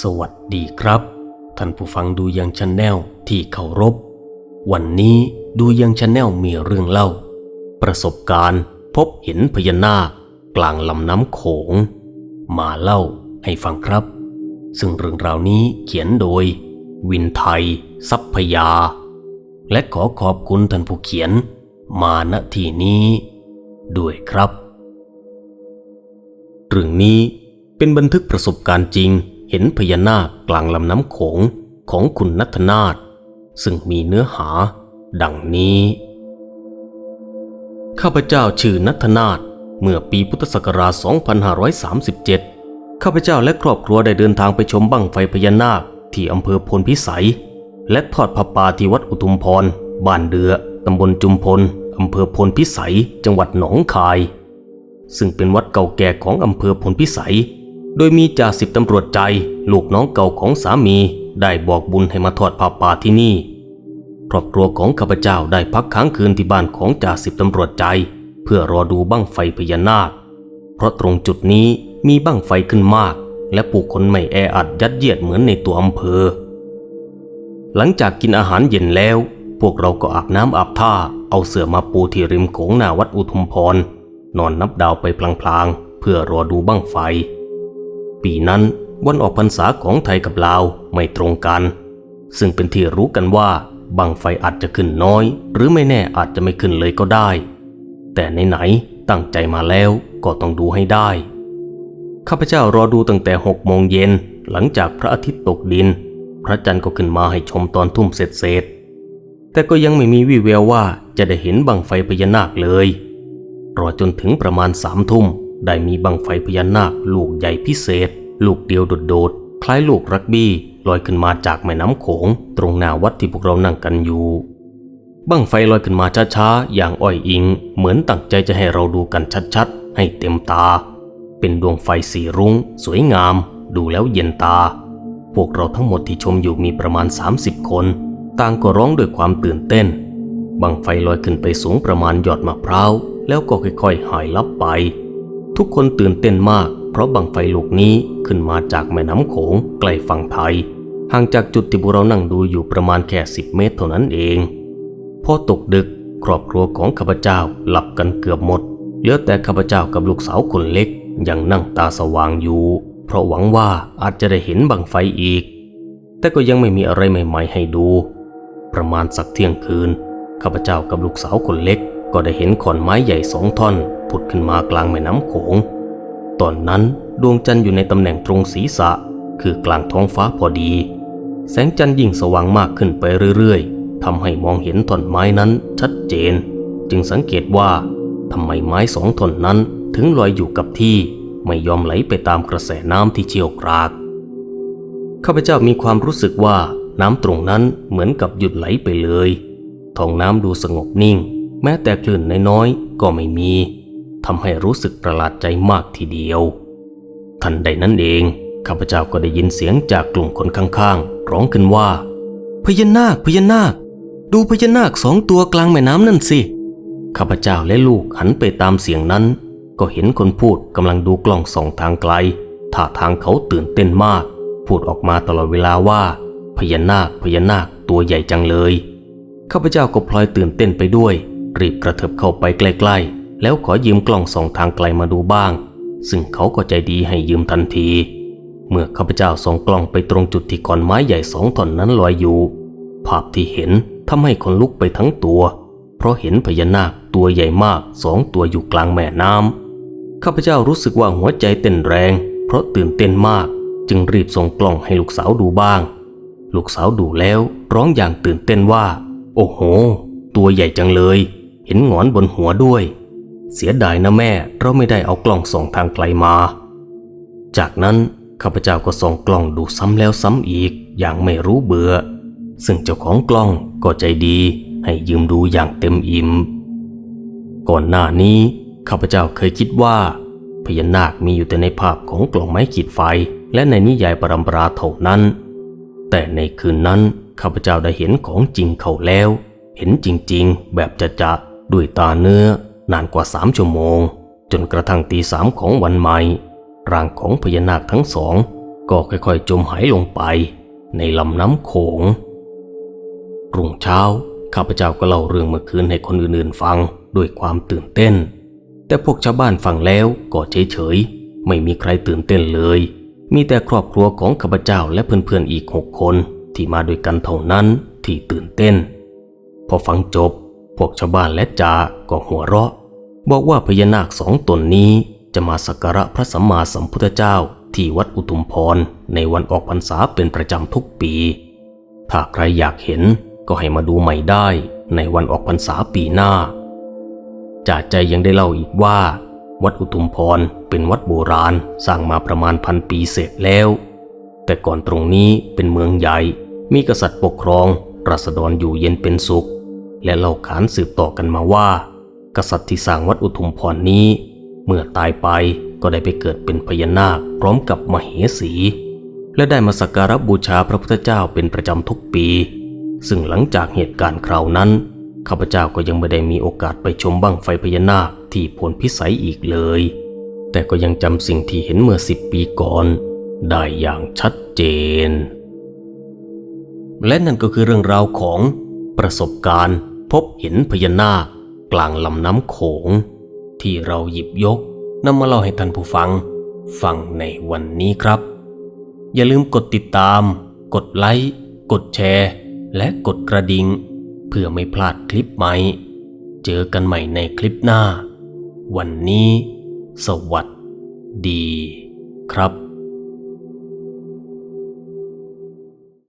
สวัสดีครับ ท่านผู้ฟังดูยังชาแนลที่เคารพ วันนี้ดูยังชาแนลมีเรื่องเล่า ประสบการณ์พบเห็นพญานาคกลางลำน้ำโขง มาเล่าให้ฟังครับ ซึ่งเรื่องราวนี้เขียนโดย วินไทย ทรัพยา และขอขอบคุณท่านผู้เขียน มาณที่นี้ ด้วยครับ เรื่องนี้เป็นบันทึกประสบการณ์จริง ห็นพญานาคกลางลำน้ำโขงของคุณนัทนาถซึ่งมีเนื้อหา ดังนี้ ข้าพเจ้าชื่อนัทนาถเมื่อปีพุทธศักราช 2537 ข้าพเจ้าและครอบครัวได้เดินทางไปชมบั้งไฟพญานาคที่อำเภอพลพิสัย และทอดผ้าป่าที่วัดอุทุมพร บ้านเดือ ตำบลจุมพล อำเภอพลพิสัย จังหวัดหนองคาย ซึ่งเป็นวัดเก่าแก่ของอำเภอพลพิสัย โดยมีจ่าสิบตำรวจใจ ลูกน้องเก่าของสามีได้บอกบุญให้มาทอดผ้าป่าที่นี่ ครอบครัวของข้าพเจ้าได้พักค้างคืนที่บ้านของจ่าสิบตำรวจใจ เพื่อรอดูบั้งไฟพญานาค เพราะตรงจุดนี้มีบั้งไฟขึ้นมาก และผู้คนไม่แออัดยัดเยียดเหมือนในตัวอำเภอ หลังจากกินอาหารเย็นแล้ว พวกเราก็อาบน้ำอาบท่า เอาเสื่อมาปูที่ริมโขงหน้าวัดอุทุมพรนอนนับดาวไปพลางๆเพื่อรอดูบั้งไฟ ปีนั้นวันออกพรรษาของไทยกับลาวไม่ตรงกัน ซึ่งเป็นที่รู้กันว่าบังไฟอาจจะขึ้นน้อย หรือไม่แน่อาจจะไม่ขึ้นเลยก็ได้ แต่ไหนๆตั้งใจมาแล้วก็ต้องดูให้ได้ ข้าพเจ้ารอดูตั้งแต่หกโมงเย็นหลังจากพระอาทิตย์ตกดิน พระจันทร์ก็ขึ้นมาให้ชมตอนทุ่มเสร็จเสร็จแต่ก็ยังไม่มีวี่แววว่าจะได้เห็นบังไฟพญานาคเลย รอจนถึงประมาณสามทุ่ม ได้มีบังไฟพญานาคลูกใหญ่พิเศษ ลูกเดียวโดดๆ คล้ายลูกรักบี้ลอยขึ้นมาจากแม่น้ำโขง ตรงหน้าวัดที่พวกเรานั่งกันอยู่บั้งไฟลอยขึ้นมาช้าๆ อย่างอ้อยอิง เหมือนตั้งใจจะให้เราดูกันชัดๆ ให้เต็มตา เป็นดวงไฟสีรุง้ง สวยงาม ดูแล้วเย็นตา พวกเราทั้งหมดที่ชมอยู่มีประมาณ 30 คน ต่างก็ร้องด้วยความตื่นเต้นบังไฟลอยขึ้นไปสูงประมาณยอดมะพร้าว แล้วก็ค่อยๆ หายลับไป ทุกคนตื่นเต้นมาก เพราะบังไฟลูกนี้ขึ้นมาจากแม่น้ำโขงใกล้ฝั่งไทย ห่างจากจุดที่พวกเรานั่งดูอยู่ประมาณแค่10เมตรเท่านั้นเอง พอตกดึกครอบครัวของข้าพเจ้าหลับกันเกือบหมด เหลือแต่ข้าพเจ้ากับลูกสาวคนเล็กยังนั่งตาสว่างอยู่ เพราะหวังว่าอาจจะได้เห็นบังไฟอีก แต่ก็ยังไม่มีอะไรใหม่ ๆ ให้ดู ประมาณสักเที่ยงคืนข้าพเจ้ากับลูกสาวคนเล็กก็ได้เห็นขอนไม้ใหญ่สองท่อน ดขึ้นมากลางแม่น้ำโขง ตอนนั้นดวงจันทร์อยู่ในตำแหน่งตรงศีรษะ คือกลางท้องฟ้าพอดี แสงจันทร์ยิ่งสว่างมากขึ้นไปเรื่อยๆทำให้มองเห็นท่อนไม้นั้นชัดเจน จึงสังเกตว่าทำไมไม้สองท่อนนั้นถึงลอยอยู่กับที่ไม่ยอมไหลไปตามกระแสน้ำที่เชี่ยวกรากข้าพเจ้ามีความรู้สึกว่าน้ำตรงนั้นเหมือนกับหยุดไหลไปเลยท้องน้ำดูสงบนิ่ง แม้แต่คลื่นน้อยๆก็ไม่มี ทำให้รู้สึกประหลาดใจมากทีเดียว ทันใดนั้นเองข้าพเจ้าก็ได้ยินเสียงจากกลุ่มคนข้างๆ ร้องขึ้นว่า พญานาคพญานาค ดูพญานาคสองตัวกลางแม่น้ำนั่นสิข้าพเจ้าและลูกหันไปตามเสียงนั้น ก็เห็นคนพูดกำลังดูกล้องส่องทางไกลท่าทางเขาตื่นเต้นมาก พูดออกมาตลอดเวลาว่า พญานาคพญานาคตัวใหญ่จังเลยข้าพเจ้าก็พลอยตื่นเต้นไปด้วย รีบกระเถิบเข้าไปใกล้ๆ แล้วขอยืมกล้องส่องทางไกลมาดูบ้าง ซึ่งเขาก็ใจดีให้ยืมทันที เมื่อข้าพเจ้าส่องกล้องไปตรงจุดที่ขอนไม้ใหญ่สองท่อนนั้นลอยอยู่ ภาพที่เห็นทำให้คนลุกไปทั้งตัว เพราะเห็นพญานาคตัวใหญ่มากสองตัวอยู่กลางแม่น้ำข้าพเจ้ารู้สึกว่าหัวใจเต้นแรง เพราะตื่นเต้นมาก จึงรีบส่งกล้องให้ลูกสาวดูบ้าง ลูกสาวดูแล้วร้องอย่างตื่นเต้นว่า โอ้โห ตัวใหญ่จังเลย เห็นหงอนบนหัวด้วย เสียดายนะแม่เราไม่ได้เอากล้องส่องทางไกลมา จากนั้นข้าพเจ้าก็ส่องกล้องดูซ้ำแล้วซ้ำอีกอย่างไม่รู้เบื่อ ซึ่งเจ้าของกล้องก็ใจดีให้ยืมดูอย่างเต็มอิ่ม ก่อนหน้านี้ข้าพเจ้าเคยคิดว่า พญานาคมีอยู่แต่ในภาพของกล่องไม้ขีดไฟ และในนิยายปรำปราเท่านั้น แต่ในคืนนั้นข้าพเจ้าได้เห็นของจริงเขาแล้ว เห็นจริงๆ แบบจะจะด้วยตาเนื้อ นานกว่าสามชั่วโมง จนกระทั่งตีสามของวันใหม่ ร่างของพญานาคทั้งสอง ก็ค่อยๆ จมหายลงไป ในลำน้ำโขง รุ่งเช้า ข้าพเจ้าก็เล่าเรื่องเมื่อคืนให้คนอื่นๆฟังด้วยความตื่นเต้น แต่พวกชาวบ้านฟังแล้วก็เฉยๆ ไม่มีใครตื่นเต้นเลย มีแต่ครอบครัวของข้าพเจ้าและเพื่อนๆอีกหกคนที่มาด้วยกันเท่านั้นที่ตื่นเต้น พอฟังจบ พวกชาวบ้านและจาก็หัวเราะ บอกว่าพญานาคสองตนนี้จะมาสักการะพระสัมมาสัมพุทธเจ้าที่วัดอุทุมพรในวันออกพรรษาเป็นประจำทุกปี ถ้าใครอยากเห็นก็ให้มาดูใหม่ได้ในวันออกพรรษาปีหน้าจ่าใจยังได้เล่าอีกว่า วัดอุทุมพรเป็นวัดโบราณสร้างมาประมาณพันปีเสร็จแล้ว แต่ก่อนตรงนี้เป็นเมืองใหญ่ มีกษัตริย์ปกครองราษฎรอยู่เย็นเป็นสุข และเล่าขานสืบต่อกันมาว่า กษัตริย์ที่สร้างวัดอุทุมพรนี้ เมื่อตายไปก็ได้ไปเกิดเป็นพญานาคพร้อมกับมเหสี และได้มาสักการะบูชาพระพุทธเจ้าเป็นประจำทุกปี ซึ่งหลังจากเหตุการณ์คราวนั้นข้าพเจ้าก็ยังไม่ได้มีโอกาสไปชมบั้งไฟพญานาคที่พลพิสัยอีกเลย แต่ก็ยังจำสิ่งที่เห็นเมื่อสิบปีก่อน ได้อย่างชัดเจน และนั่นก็คือเรื่องราวของประสบการณ์ พบเห็นพญานาคกลางลำน้ำโขง ที่เราหยิบยกนำมาเล่าให้ท่านผู้ฟัง ฟังในวันนี้ครับ อย่าลืมกดติดตาม กดไลค์กดแชร์ และกดกระดิ่งเพื่อไม่พลาดคลิปใหม่ เจอกันใหม่ในคลิปหน้า วันนี้ สวัสดีครับ